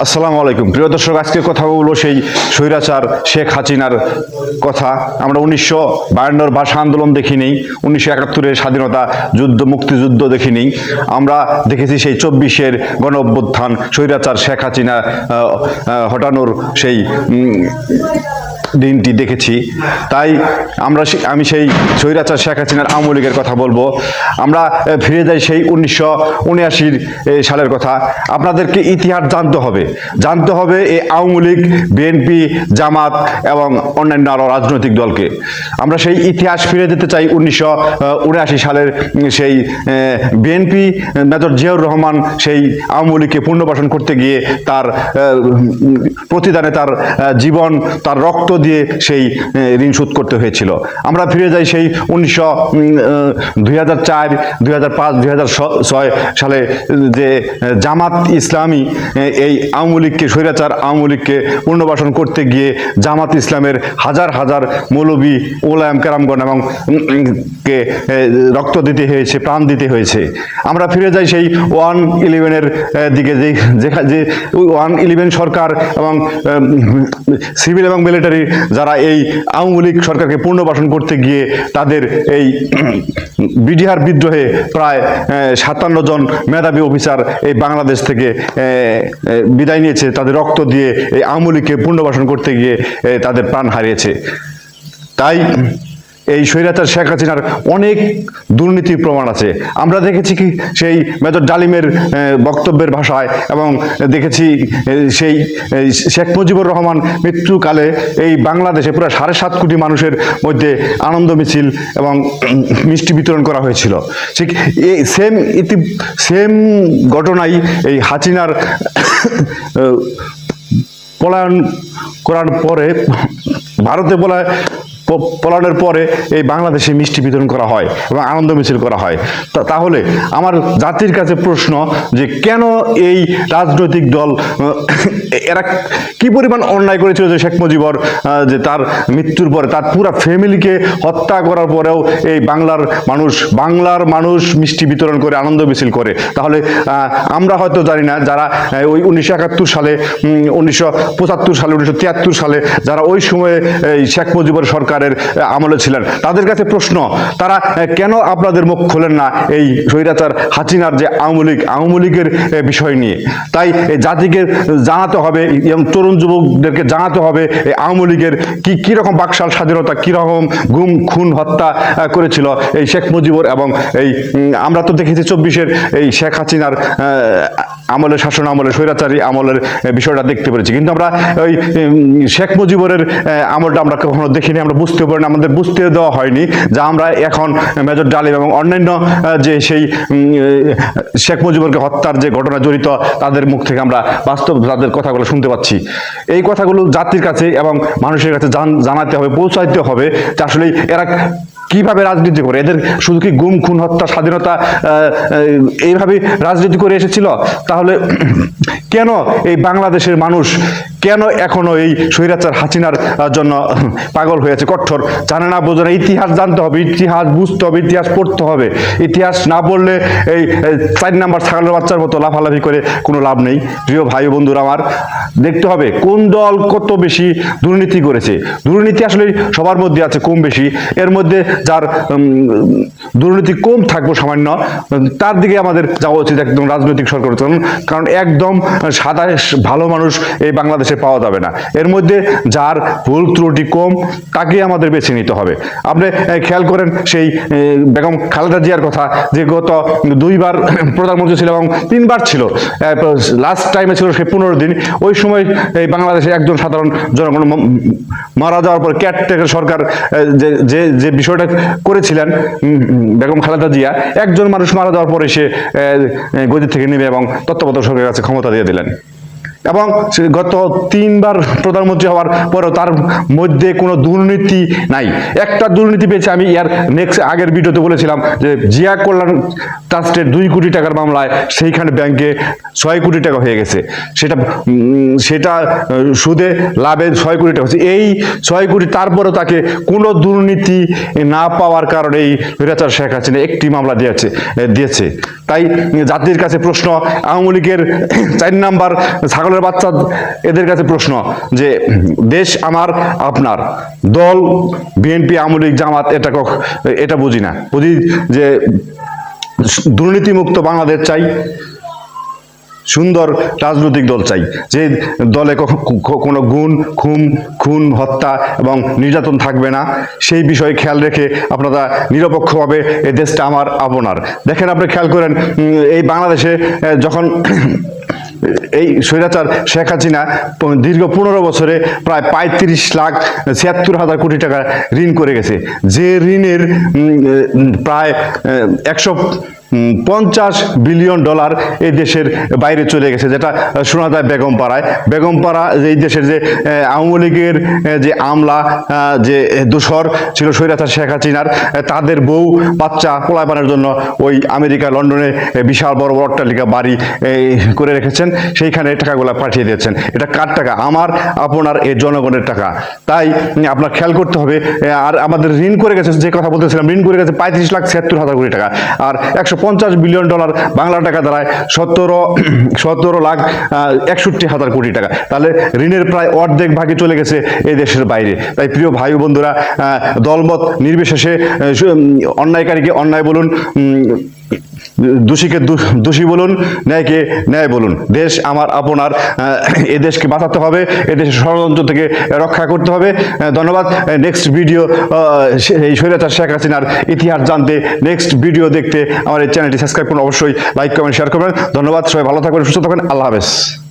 আসসালামু আলাইকুম। প্রিয় দর্শক, আজকে কথা বলব সেই স্বৈরাচার শেখ হাসিনার কথা। আমরা উনিশশো বায়ান্নর ভাষা আন্দোলন দেখি নেই, উনিশশো একাত্তরের স্বাধীনতা যুদ্ধ, মুক্তিযুদ্ধ দেখি নেই। আমরা দেখেছি সেই চব্বিশের গণ অভ্যুত্থান, স্বৈরাচার শেখ হাসিনা হটানোর সেই দিনটি দেখেছি। তাই আমরা আমি সেই স্বৈরাচার শেখ হাসিনার আওয়ামী লীগের কথা বলব। আমরা ফিরে যাই সেই উনিশশো উনআশির সালের কথা। আপনাদেরকে ইতিহাস জানতে হবে। জানতে হবে এই আওয়ামী লীগ, বিএনপি, জামাত এবং অন্যান্য আরও রাজনৈতিক দলকে। আমরা সেই ইতিহাস ফিরে যেতে চাই উনিশশো উনআশি সালের সেই বিএনপি, মেজর জিয়াউর রহমান সেই আওয়ামী লীগকে পুনর্বাসন করতে গিয়ে তার প্রতিদানে তার জীবন, তার রক্ত দিয়ে সেই ঋণ শোধ করতে হয়েছিল। আমরা ফিরে যাই সেই উনিশশো দুই হাজার চার, দুই হাজার পাঁচ, দুই হাজার ছয় সালে যে জামাত ইসলামী এই আওয়ামী লীগকে, স্বৈরাচার আওয়ামী লীগকে পুনর্বাসন করতে গিয়ে জামাত ইসলামের হাজার হাজার মৌলবী ওলায়াম কেরামগণ এবং কে রক্ত দিতে হয়েছে, প্রাণ দিতে হয়েছে। আমরা ফিরে যাই সেই ওয়ান ইলেভেনের দিকে যে যে ওয়ান ইলেভেন সরকার এবং সিভিল এবং মিলিটারি যারা এই আওয়ামী লীগ সরকারকে পুনর্বাসন করতে গিয়ে তাদের এই বিডিআর বিদ্রোহে প্রায় সাতান্ন জন মেধাবী অফিসার এই বাংলাদেশ থেকে বিদায় নিয়েছে। তাদের রক্ত দিয়ে এই আওয়ামী লীগকে পুনর্বাসন করতে গিয়ে তাদের প্রাণ হারিয়েছে। তাই এই স্বৈরাচার শেখ হাসিনার অনেক দুর্নীতির প্রমাণ আছে। আমরা দেখেছি কি সেই মেজর ডালিমের বক্তব্যের ভাষায় এবং দেখেছি সেই শেখ মুজিবুর রহমান মৃত্যুকালে এই বাংলাদেশে পুরো সাড়ে সাত কোটি মানুষের মধ্যে আনন্দ মিছিল এবং মিষ্টি বিতরণ করা হয়েছিল। ঠিক এই সেম ইতি সেম ঘটনাই এই হাসিনার পলায়ন করার পরে ভারতে পলায় প- পরে এই বাংলাদেশে মিষ্টি বিতরণ করা হয় এবং আনন্দ মিছিল করা হয়। তাহলে আমার জাতির কাছে প্রশ্ন যে কেন এই রাজনৈতিক দল এরা কি পরিমাণ অন্যায় করেছিল যে শেখ মুজিবর যে তার মৃত্যুর পরে তার পুরো ফ্যামিলিকে হত্যা করার পরেও এই বাংলার মানুষ বাংলার মানুষ মিষ্টি বিতরণ করে, আনন্দ মিছিল করে? তাহলে আমরা হয়তো জানি না যারা ওই উনিশশো একাত্তর সালে উনিশশো পঁচাত্তর সালে, উনিশশো তিয়াত্তর সালে, যারা ওই সময়ে এই শেখ মুজিবুর সরকারের আমলে ছিলেন। তাদের কাছে প্রশ্ন, তারা কেন আপনাদের মুখ খোলেন না এই স্বৈরাচার হাসিনার যে আওয়ামী লীগ? আওয়ামী লীগের বিষয় নিয়ে। তাই জাতিকে জানাতে হবে, এবং তরুণ যুবকদেরকে জানাতে হবে এই আওয়ামী লীগের কি কীরকম বাকশাল স্বাধীনতা কীরকম গুম, খুন, হত্যা করেছিল এই শেখ মুজিবুর এবং এই আমরা তো দেখেছি চব্বিশের এই শেখ হাসিনার আমলের শাসন, আমলের স্বৈরাচারী আমলের বিষয়টা দেখতে পেরেছি। কিন্তু আমরা ওই শেখ মুজিবুরের আমলটা আমরা কখনো দেখিনি, আমরা বুঝতে পারি না আমাদের বুঝতে দেওয়া হয়নি যা আমরা এখন মেজর ডালিম এবং অন্যান্য যে সেই শেখ মুজিবুরকে হত্যার যে ঘটনা জড়িত, তাদের মুখ থেকে আমরা বাস্তব তাদের কথাগুলো শুনতে পাচ্ছি। এই কথাগুলো জাতির কাছে এবং মানুষের কাছে জান- জানাতে হবে, পৌঁছাইতে হবে যে আসলে এরা কীভাবে রাজনীতি করে। এদের শুধু কি গুম, খুন, হত্যা, স্বাধীনতা এইভাবে রাজনীতি করে এসেছিল? তাহলে কেন এই বাংলাদেশের মানুষ কেন এখনও এই স্বৈরাচার হাসিনার জন্য পাগল হয়েছে? কঠোর। জানে না, বোঝে না। ইতিহাস জানতে হবে, ইতিহাস বুঝতে হবে, ইতিহাস পড়তে হবে। ইতিহাস না পড়লে এই চার নাম্বার ছাগলের বাচ্চার মতো লাফালাফি করে কোনো লাভ নেই। প্রিয় ভাই বন্ধুরা আমার, দেখতে হবে কোন দল কত বেশি দুর্নীতি করেছে। দুর্নীতি আসলে সবার মধ্যে আছে কম বেশি। এর মধ্যে যার দুর্নীতি কম থাকব সামান্য, তার দিকে আমাদের যাওয়া উচিত একদম রাজনৈতিক সরকার কারণ একদম সাদা ভালো মানুষ এই বাংলাদেশে পাওয়া যাবে না। এর মধ্যে যার ভুল ত্রুটি কম তাকে আমাদের বেছে নিতে হবে। আপনি খেয়াল করেন সেই বেগম খালেদা জিয়ার কথা, যে গত দুইবার প্রধানমন্ত্রী ছিল এবং তিনবার ছিল। লাস্ট টাইমে ছিল সে পনেরো দিন। ওই সময়, এই বাংলাদেশে একজন সাধারণ জনগণ মারা যাওয়ার পর ক্যাটটেকার সরকার যে যে যে বিষয়টা করেছিলেন বেগম খালেদা জিয়া, একজন মানুষ মারা যাওয়ার পরে সে গদি থেকে নেবে এবং তত্ত্বাবধায়ক সরকারের কাছে ক্ষমতা দিয়ে দিলেন। এবং গত তিনবার প্রধানমন্ত্রী হওয়ার পরেও তার মধ্যে কোনো দুর্নীতি নাই। একটা দুর্নীতি পেয়েছে আমি, ইয়ার নেক্সট আগের ভিডিওতে বলেছিলাম যে জিয়া কল্যাণ ট্রাস্টের দুই কোটি টাকার মামলায় সেইখানে ব্যাংকে ছয় কোটি টাকা হয়ে গেছে। সেটা সেটা সুদে লাভে ছয় কোটি টাকা হচ্ছে এই ছয় কোটি তারপরেও তাকে কোনো দুর্নীতি না পাওয়ার কারণে এই ফিরাচার শেখ হাসিনা একটি মামলা দিয়েছে দিয়েছে। তাই জাতির কাছে প্রশ্ন, আওয়ামী লীগের চার নাম্বার ছাগল ছাগলের বাচ্চা এদের কাছে প্রশ্ন যে, দেশ আমার, আপনার, দল বিএনপি আওয়ামী লীগ, জামাত, এটা এটা বুঝি না। বুঝি যে, দুর্নীতিমুক্ত বাংলাদেশ চাই, সুন্দর রাজনৈতিক দল চাই। যে দলে কোনো গুণ, খুন খুন, হত্যা এবং নির্যাতন থাকবে না, সেই বিষয়ে খেয়াল রেখে আপনারা নিরপেক্ষভাবে এই দেশটা আমার, আপনার। দেখেন আপনি খেয়াল করেন এই বাংলাদেশে যখন এই স্বৈরাচার শেখ হাসিনা দীর্ঘ পনেরো বছরে প্রায় পঁয়ত্রিশ লাখ ছিয়াত্তর হাজার কোটি টাকা ঋণ করে গেছে। যে ঋণের প্রায় একশো পঞ্চাশ বিলিয়ন ডলার এই দেশের বাইরে চলে গেছে, যেটা শোনা যায় বেগমপাড়ায়। বেগমপাড়া যে এই দেশের যে আওয়ামী লীগের যে আমলা যে দোসর ছিল স্বৈরাচার শেখ হাসিনার তাদের বউ, বাচ্চা পোলাপানের জন্য ওই আমেরিকা, লন্ডনে বিশাল বড় বড় অট্টালিকা, বাড়ি করে রেখেছেন। সেইখানে টাকাগুলো পাঠিয়ে দিয়েছেন। এটা কার টাকা? আমার, আপনার এই জনগণের টাকা। তাই আপনার খেয়াল করতে হবে আর আমাদের ঋণ করে গেছে, যে কথা বলতেছিলাম, ঋণ করে গেছে পঁয়ত্রিশ লাখ ছিয়াত্তর হাজার কোটি টাকা। আর একশো পঞ্চাশ বিলিয়ন ডলার বাংলা টাকা দাঁড়ায় সতেরো সতেরো লাখ একষট্টি হাজার কোটি টাকা। তাহলে ঋণের প্রায় অর্ধেক ভাগে চলে গেছে এই দেশের বাইরে। তাই প্রিয় ভাই বন্ধুরা দলমত নির্বিশেষে অন্যায়কারীকে অন্যায় বলুন দোষীকে দোষী বলুন, ন্যায়কে ন্যায় বলুন। দেশ আমার আপনার এ দেশকে বাঁচাতে হবে, এ দেশের ষড়যন্ত্র থেকে রক্ষা করতে হবে। ধন্যবাদ। নেক্সট ভিডিও এই স্বৈরাচার শেখ হাসিনার ইতিহাস জানতে নেক্সট ভিডিও দেখতে আমার এই চ্যানেলটি সাবস্ক্রাইব করুন। অবশ্যই লাইক কমেন্ট শেয়ার করবেন। ধন্যবাদ। সবাই ভালো থাকবেন, সুস্থ থাকবেন। আল্লাহ হাফেজ।